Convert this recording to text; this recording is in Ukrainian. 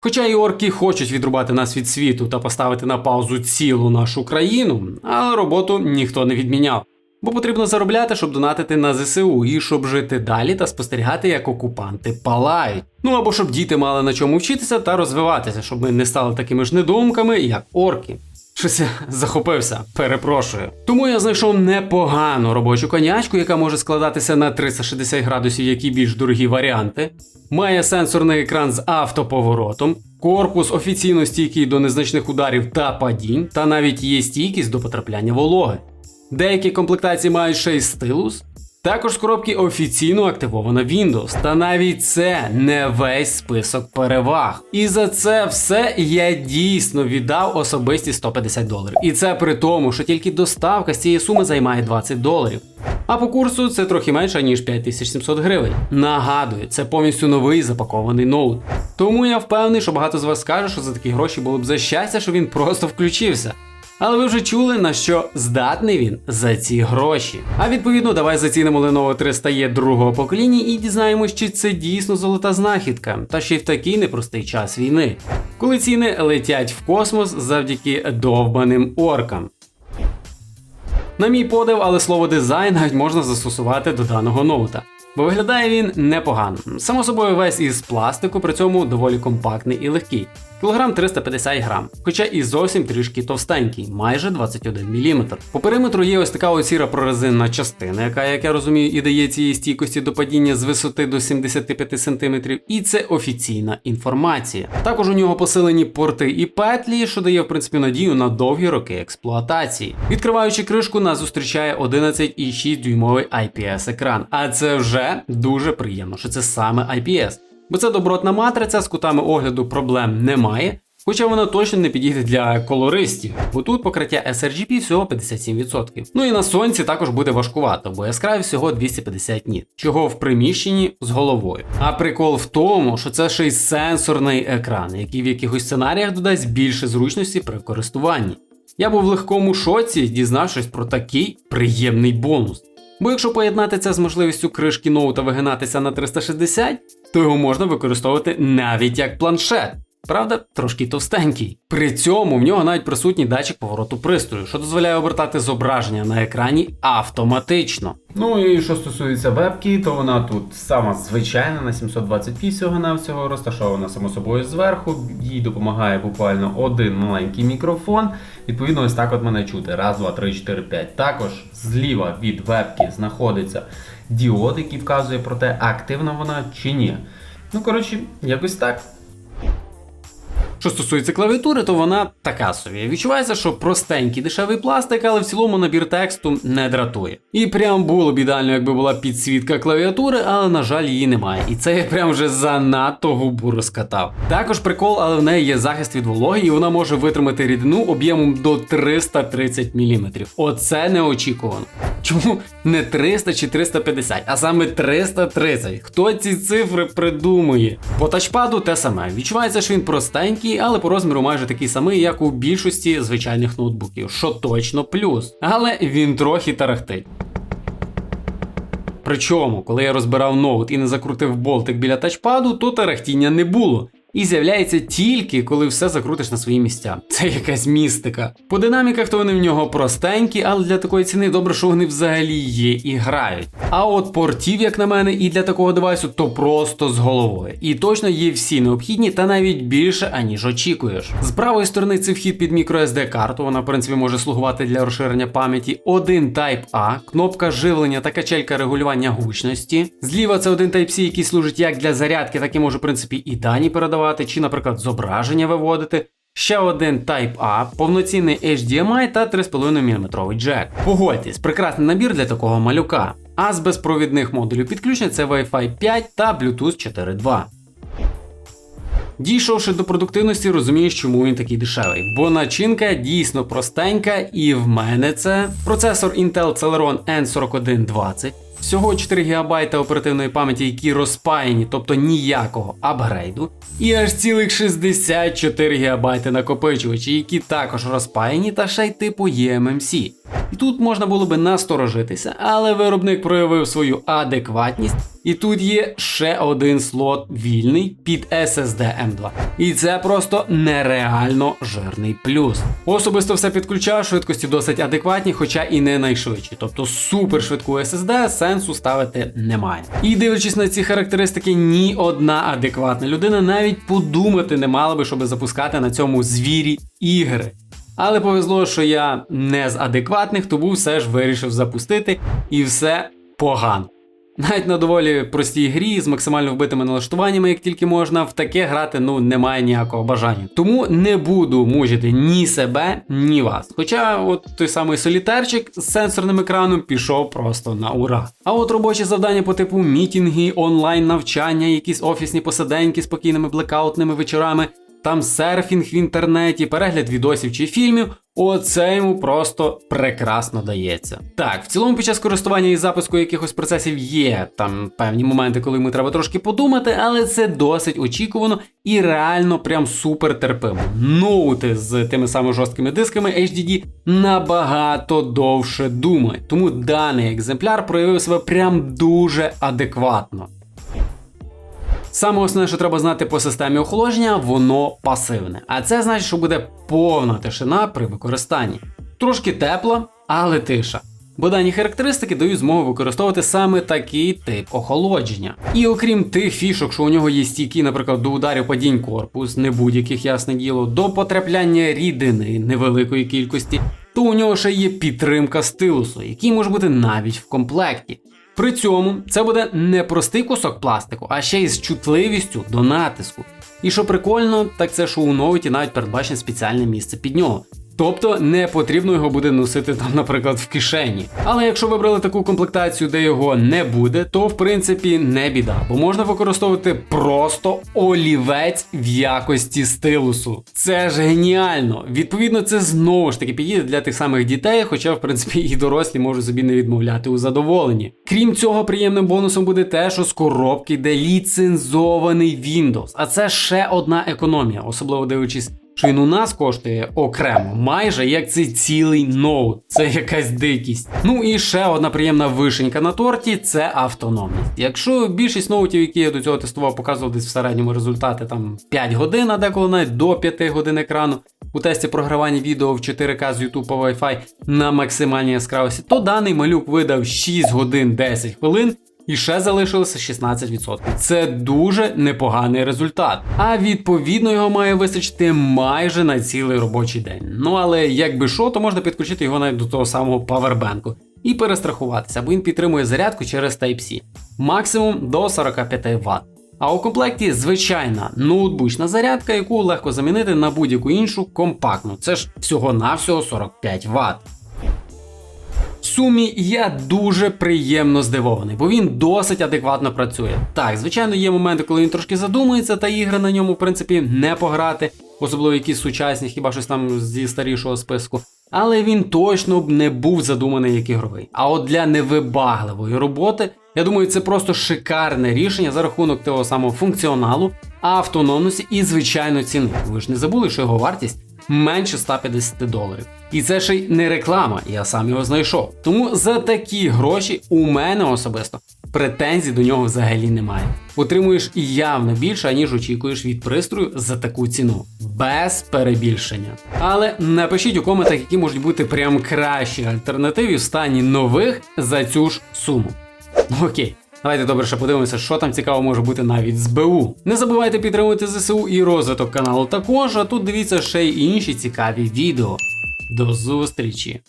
Хоча і орки хочуть відрубати нас від світу та поставити на паузу цілу нашу країну, але роботу ніхто не відміняв. Бо потрібно заробляти, щоб донатити на ЗСУ і щоб жити далі та спостерігати, як окупанти палають. Ну або щоб діти мали на чому вчитися та розвиватися, щоб ми не стали такими ж недумками, як орки. Щось я захопився, перепрошую. Тому я знайшов непогану робочу конячку, яка може складатися на 360 градусів, як і більш дорогі варіанти. Має сенсорний екран з автоповоротом, корпус офіційно стійкий до незначних ударів та падінь, та навіть є стійкість до потрапляння вологи. Деякі комплектації мають ще й стилус. Також з коробки офіційно активовано Windows, та навіть це не весь список переваг. І за це все я дійсно віддав особисті 150 доларів. І це при тому, що тільки доставка з цієї суми займає 20 доларів. А по курсу це трохи менше, ніж 5700 гривень. Нагадую, це повністю новий запакований ноут. Тому я впевнений, що багато з вас скаже, що за такі гроші було б за щастя, що він просто включився. Але ви вже чули, на що здатний він за ці гроші. А відповідно, давай зацінимо Lenovo 300 e другого покоління і дізнаємось, чи це дійсно золота знахідка, та ще й в такий непростий час війни, коли ціни летять в космос завдяки довбаним оркам. На мій подив, але слово дизайн навіть можна застосувати до даного ноута. Бо виглядає він непогано. Само собою весь із пластику, при цьому доволі компактний і легкий. Кілограм 350 грам, хоча і зовсім трішки товстенький, майже 21 мм. По периметру є ось така оціра прорезинна частина, яка, як я розумію, і дає цієї стійкості до падіння з висоти до 75 см, і це офіційна інформація. Також у нього посилені порти і петлі, що дає в принципі надію на довгі роки експлуатації. Відкриваючи кришку, нас зустрічає 11,6 дюймовий IPS екран, а це вже дуже приємно, що це саме IPS. Бо це добротна матриця, з кутами огляду проблем немає, хоча вона точно не підійде для колористів, бо тут покриття sRGB всього 57%. Ну і на сонці також буде важкувато, бо яскравість всього 250 ніт, чого в приміщенні з головою. А прикол в тому, що це ще й сенсорний екран, який в якихось сценаріях додасть більше зручності при користуванні. Я був в легкому шоці, дізнавшись про такий приємний бонус. Бо якщо поєднати це з можливістю кришки ноута вигинатися на 360, то його можна використовувати навіть як планшет. Правда, трошки товстенький. При цьому в нього навіть присутній датчик повороту пристрою, що дозволяє обертати зображення на екрані автоматично. Ну і що стосується вебки, то вона тут сама звичайна на 720p всього навсього розташована само собою зверху. Їй допомагає буквально один маленький мікрофон. Відповідно, ось так от мене чути. Раз, два, три, чотири, п'ять. Також зліва від вебки знаходиться діод, який вказує про те, активна вона чи ні. Ну, коротше, якось так. Що стосується клавіатури, то вона така собі. Відчувається, що простенький дешевий пластик, але в цілому набір тексту не дратує. І прям було б ідеально, якби була підсвітка клавіатури, але на жаль, її немає. І це я прям вже занадто губу розкатав. Також прикол, але в неї є захист від вологи, і вона може витримати рідину об'ємом до 330 мм. Оце неочікувано. Чому не 300 чи 350, а саме 330? Хто ці цифри придумує? По тачпаду те саме. Відчувається, що він простенький, але по розміру майже такий самий, як у більшості звичайних ноутбуків, що точно плюс. Але він трохи тарахтить. Причому, коли я розбирав ноут і не закрутив болтик біля тачпаду, то тарахтіння не було. І з'являється тільки, коли все закрутиш на свої місця. Це якась містика. По динаміках то вони в нього простенькі, але для такої ціни добре, що вони взагалі є і грають. А от портів, як на мене, і для такого девайсу, то просто з головою. І точно є всі необхідні, та навіть більше, аніж очікуєш. З правої сторони це вхід під microSD карту, вона в принципі може слугувати для розширення пам'яті. Один Type-A, кнопка живлення та качелька регулювання гучності. Зліва це один Type-C, який служить як для зарядки, так і може в принципі і дані передавати, чи, наприклад, зображення виводити. Ще один Type-A, повноцінний HDMI та 3,5 мм джек. Погодьтесь, прекрасний набір для такого малюка. А з безпровідних модулів підключення це Wi-Fi 5 та Bluetooth 4.2. Дійшовши до продуктивності, розумієш, чому він такий дешевий. Бо начинка дійсно простенька, і в мене це процесор Intel Celeron N4120. Всього 4 ГБ оперативної пам'яті, які розпаяні, тобто ніякого апгрейду. І аж цілих 64 ГБ накопичувачі, які також розпаяні та ще й типу eMMC. І тут можна було би насторожитися, але виробник проявив свою адекватність, і тут є ще один слот вільний під SSD M2. І це просто нереально жирний плюс. Особисто все підключав, швидкості досить адекватні, хоча і не найшвидші. Тобто супер швидку SSD сенсу ставити немає. І дивлячись на ці характеристики, ні одна адекватна людина навіть подумати не мала би, щоб запускати на цьому звірі ігри. Але повезло, що я не з адекватних, тому все ж вирішив запустити, і все погано. Навіть на доволі простій грі з максимально вбитими налаштуваннями, як тільки можна, в таке грати ну немає ніякого бажання. Тому не буду мучити ні себе, ні вас. Хоча, от той самий солітарчик з сенсорним екраном пішов просто на ура. А от робочі завдання по типу мітінги, онлайн навчання, якісь офісні посиденьки з спокійними блекаутними вечорами. Там серфінг в інтернеті, перегляд відосів чи фільмів. Оце йому просто прекрасно дається. Так, в цілому під час користування і запуску якихось процесів є там певні моменти, коли йому треба трошки подумати, але це досить очікувано і реально прям супер терпимо. Ноути з тими самими жорсткими дисками HDD набагато довше думають, тому даний екземпляр проявив себе прям дуже адекватно. Саме основне, що треба знати по системі охолодження, воно пасивне. А це значить, що буде повна тишина при використанні. Трошки тепла, але тиша. Бо дані характеристики дають змогу використовувати саме такий тип охолодження. І окрім тих фішок, що у нього є стійкі, наприклад, до ударів падінь корпус, не будь-яких ясне діло, до потрапляння рідини невеликої кількості, то у нього ще є підтримка стилусу, який може бути навіть в комплекті. При цьому це буде не простий кусок пластику, а ще й з чутливістю до натиску. І що прикольно, так це що у навіть передбачене спеціальне місце під нього. Тобто не потрібно його буде носити там, наприклад, в кишені. Але якщо вибрали таку комплектацію, де його не буде, то в принципі не біда, бо можна використовувати просто олівець в якості стилусу. Це ж геніально. Відповідно, це знову ж таки підійде для тих самих дітей, хоча, в принципі, і дорослі можуть собі не відмовляти у задоволенні. Крім цього, приємним бонусом буде те, що з коробки йде ліцензований Windows, а це ще одна економія, особливо дивлячись що він у нас коштує окремо, майже як цей цілий ноут. Це якась дикість. Ну і ще одна приємна вишенька на торті це автономність. Якщо більшість ноутів, які я до цього тестував, показував десь в середньому результати там 5 годин, а деколи навіть до 5 годин екрану. У тесті програвання відео в 4К з YouTube Wi-Fi на максимальній яскравості, то даний малюк видав 6 годин 10 хвилин і ще залишилося 16%. Це дуже непоганий результат. А відповідно його має вистачити майже на цілий робочий день. Ну але якби що, то можна підключити його навіть до того самого павербенку. І перестрахуватися, бо він підтримує зарядку через Type-C. Максимум до 45 Вт. А у комплекті звичайна ноутбучна зарядка, яку легко замінити на будь-яку іншу компактну. Це ж всього-навсього 45 Вт сумі я дуже приємно здивований, бо він досить адекватно працює. Так, звичайно, є моменти, коли він трошки задумується, та ігри на ньому, в принципі, не пограти, особливо якісь сучасні, хіба щось там зі старішого списку. Але він точно б не був задуманий як ігровий. А от для невибагливої роботи, я думаю, це просто шикарне рішення за рахунок того самого функціоналу, автономності і, звичайно, ціни. Ви ж не забули, що його вартість менше 150 доларів. І це ще й не реклама, я сам його знайшов. Тому за такі гроші у мене особисто претензій до нього взагалі немає. Отримуєш явно більше, ніж очікуєш від пристрою за таку ціну. Без перебільшення. Але напишіть у коментах, які можуть бути прям кращі альтернативи в стані нових за цю ж суму. Окей. Давайте добре ще подивимося, що там цікаво може бути навіть з БУ. Не забувайте підтримувати ЗСУ і розвиток каналу також, а тут дивіться ще й інші цікаві відео. До зустрічі!